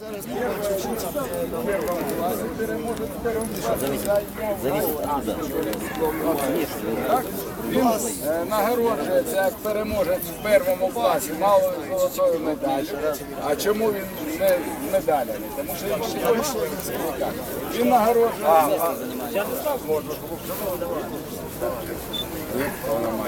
Він е, нагороджується як переможець в першому класі, малою золотою медаллю. А чому він не медалями? Тому що він ще. Він нагороджується.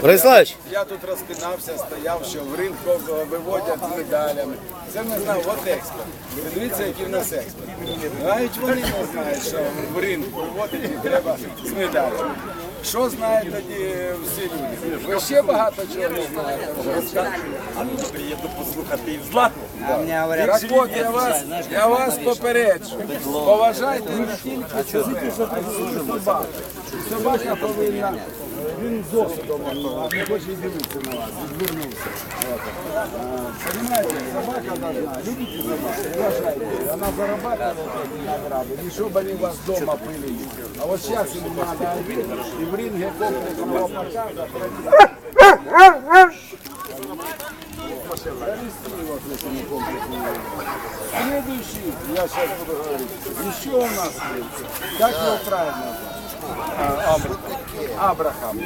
Бориславич, Я тут розпинався, стояв, що в ринку виводять з медалями. Це не знав, от експорт. Ви Дивіться, який в нас експерт. Навіть вони не знають, що в ринку виводять і треба з. Що знають тоді всі люди? Ви ще багато чого не знаєте. А мені приємно послухати і злату. Так от я вас, я вас попереджу. Поважайте не тільки собаку. Собака повинна, він з осудом не хоче дивитися на вас, відвернувся. Понимаете, собака должна, любите собаку, уважайте, она зарабатывает эти награды, не чтобы они вас дома пылили. А вот сейчас им надо один, и в ринге комплексного показа. Следующий, я сейчас буду говорить, еще у нас как его правильно зовут? Абрахам.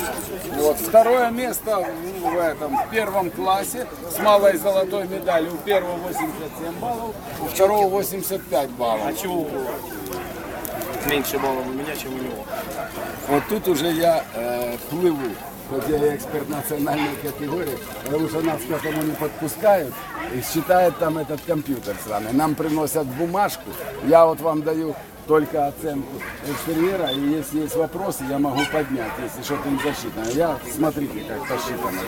Вот. Второе место в, в этом в первом классе с малой золотой медалью. У первого 87 баллов, у второго 85 баллов. А чего меньше баллов у меня, чем у него? Вот тут уже я э, плыву, хоть я эксперт национальной категории, потому что нас к этому не подпускают и считает там этот компьютер сраный. Нам приносят бумажку, я вот вам даю только оценку экстерьера, и если есть вопросы, я могу поднять, если что-то не засчитано. Я, смотрите, как посчитано.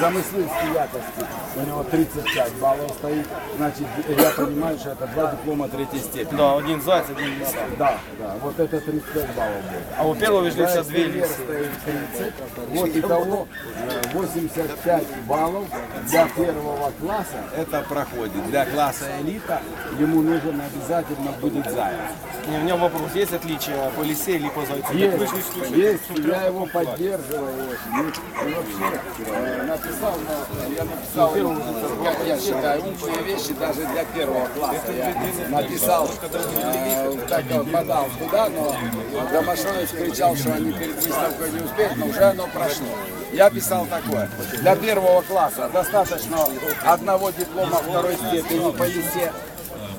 Замысловские якости, у него 35 баллов стоит, значит, я понимаю, что это два диплома третьей степени. Да, один заяц, один лиса. Да, да, вот это 35 баллов будет. А у первого две Экстерьер лисы. стоит 30. Вот итого э, 85 баллов для первого класса это проходит. Для класса элита ему нужен обязательно будет заяц. И у меня вопрос, есть отличия по лисе или по зайцу? Есть, есть, я его поддерживаю. И, и вообще э, написал, на- я написал, я, я считаю, умные вещи даже для первого класса. Я написал, э, так подал туда, но Гамашович кричал, что они перед выставкой не успеют, но уже оно прошло. Я писал такое. Для первого класса достаточно одного диплома второй степени по лисе.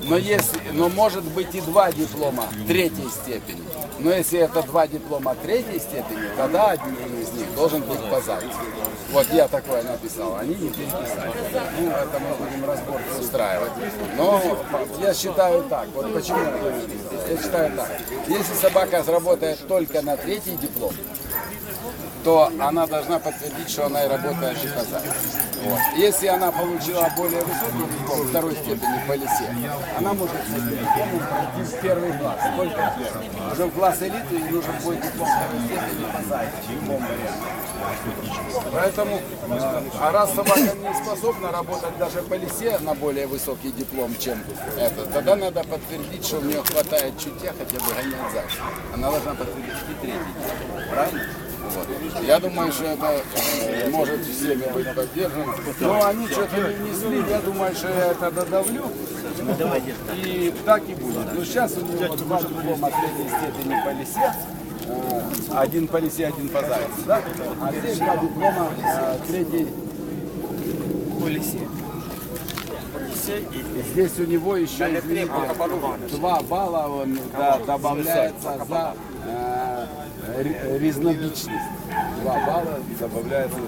Но, если, но может быть и два диплома третьей степени. Но если это два диплома третьей степени, тогда один из них должен быть по зайцу. Вот я такое написал, они не переписали. Ну, это мы будем разборки устраивать. Но я считаю так, вот почему я считаю так, если собака сработает только на третий диплом, то она должна подтвердить, что она и работает зайцу. Вот. Если она получила более высокий диплом второй степени по лисе, она может пройти в первый класс, только. Уже в класс элиты ей нужен будет диплом второй степени варианте. Поэтому, а раз собака не способна работать даже по лисе на более высокий диплом, чем это, тогда надо подтвердить, что у нее хватает чутья хотя бы гонять зайца. Она должна подтвердить и третий. Правильно? Вот. Я думаю, что это э, может всеми быть поддержано. Но они что-то не внесли, я думаю, что я это додавлю. И так и будет. Но сейчас у него два диплома третьей степени по лисе. э, Один по лисе, один по зайцу. Да? А здесь два диплома э, третьей По лисе. Здесь у него еще, извините, два балла он да, добавляется за э, ре- резнобичность. Два балла добавляется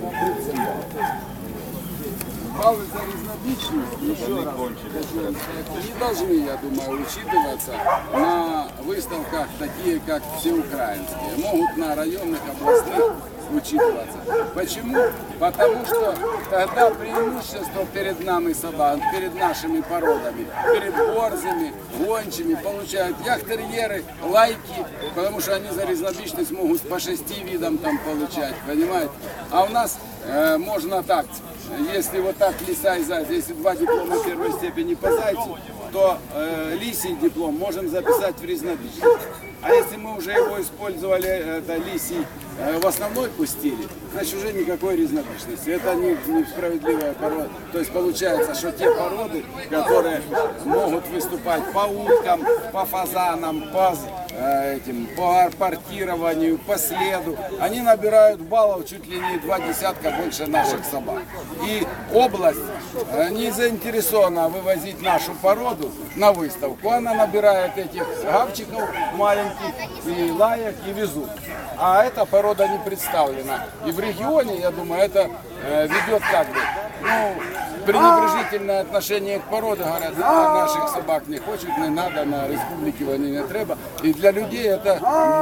за 37 баллов. Баллы за резнобичность, еще раз, вам сказать, не должны, я думаю, учитываться на выставках такие, как всеукраинские. Могут на районных, областных учитываться. Почему? Потому что тогда преимущество перед нами собак, перед нашими породами, перед борзыми, гончими получают яхтерьеры, лайки, потому что они за резнобичность могут по шести видам там получать, понимаете? А у нас э, можно так, если вот так лиса и заяц, если два диплома первой степени по зайцу, то э, лисий диплом можем записать в резнобичность. А если мы уже его использовали, это лисий, э, в основной пустили, значит уже никакой разнобычности. Это не, несправедливая порода. То есть получается, что те породы, которые могут выступать по уткам, по фазанам, по этим, по портированию, по следу, они набирают баллов чуть ли не два десятка больше наших собак. И область э, не заинтересована вывозить нашу породу на выставку. Она набирает этих гавчиков маленьких и лаек и везут. А эта порода не представлена. И в регионе, я думаю, это э, ведет как бы, ну, пренебрежительное отношение к породе. Говорят, а наших собак не хочуть, не надо, на республіки вони не треба. И для людей это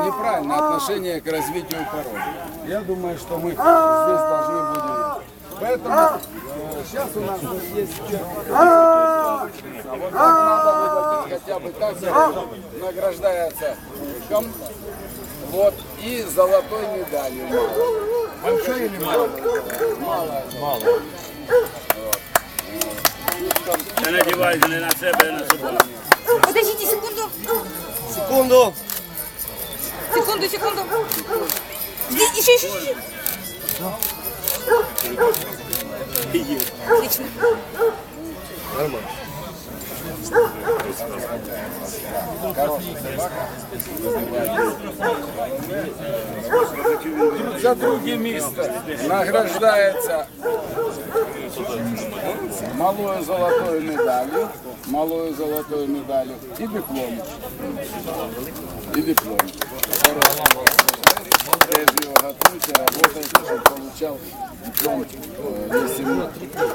неправильное отношение к развитию породы. Я думаю, что мы здесь должны будем. Поэтому сейчас у нас есть а вот так надо выплатить хотя бы так, награждается ком, вот, и золотой медалью. Большой или мало? Мало. Мало. Та надівайте не на себе, а на собаку. Подождите секунду. Секунду. Секунду, секунду. Здесь еще, еще, еще. Отлично. За друге место награждается малою золотою медалью, малою золотою медалью и диплом. И диплом. Теж його готуйте, работайте, щоб получал диплом. Если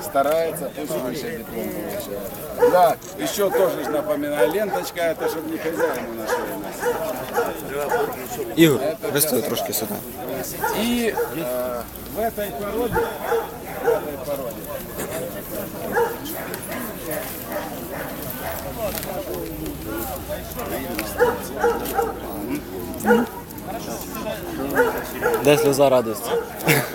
старается, пусть выше диплом получает. Да, еще тоже напоминаю, ленточка это чтобы не хозяину нашего носить. Ігор, пристой трошки сюди. И э, в этой породе Thank you. Де сльоза радості?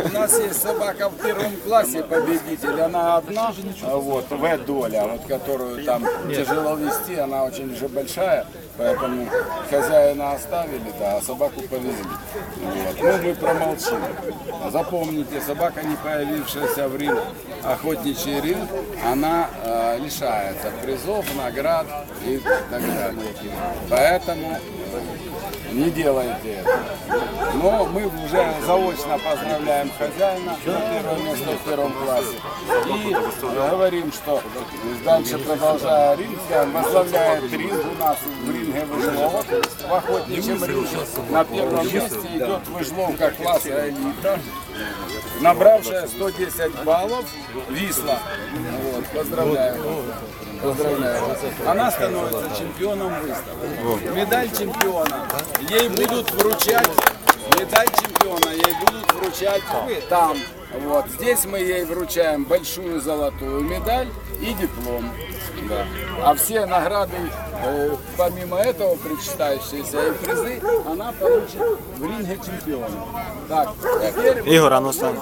у нас есть собака в первом классе победитель, она одна, а вот В доля, вот которую там тяжело вести, она очень уже большая, поэтому хозяина оставили, да, а собаку повезли. Вот. Ну мы промолчим. Запомните, собака не появившаяся в ринг, охотничий ринг, она э, лишается призов, наград и так далее. Поэтому не делайте. Но мы уже заочно поздравляем хозяина на первое место в первом классе. И говорим, что дальше продолжая ринг, возглавляет ринг у нас в ринге Выжлова. В охотничьем ринге на первом месте идет Выжловка класса элита, набравшая 110 баллов Висла. Вот, поздравляю. Поздравляю. Она становится чемпионом выставки. Медаль чемпиона. Ей будут вручать медаль чемпиона. Ей будут вручать там. Вот здесь мы ей вручаем большую золотую медаль и диплом. Да. А все награды, э, помимо этого, причитающиеся и призы, она получит в ринге чемпиона. Так, теперь Ігор, а ну. Значит,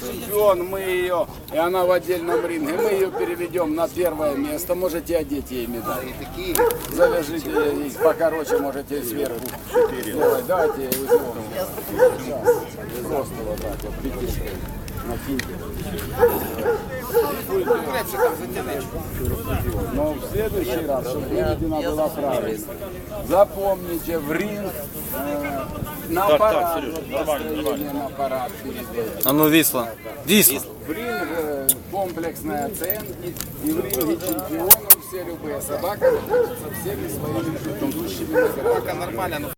чемпион, мы ее, и она в отдельном ринге, мы ее переведем на первое место, можете одеть ей медаль. Завяжите ей покороче, можете сверху сделать. Давайте я ее сделаю. Просто вот так Но в следующий раз, чтобы выведена была правильно. Запомните, в ринг э, на парад, вот построение на парад перед этим. А ну вісла. Вісла. В ринг э, комплексной оценки и в ринге чемпионов все любые собаки находятся всеми своими предыдущими наградами.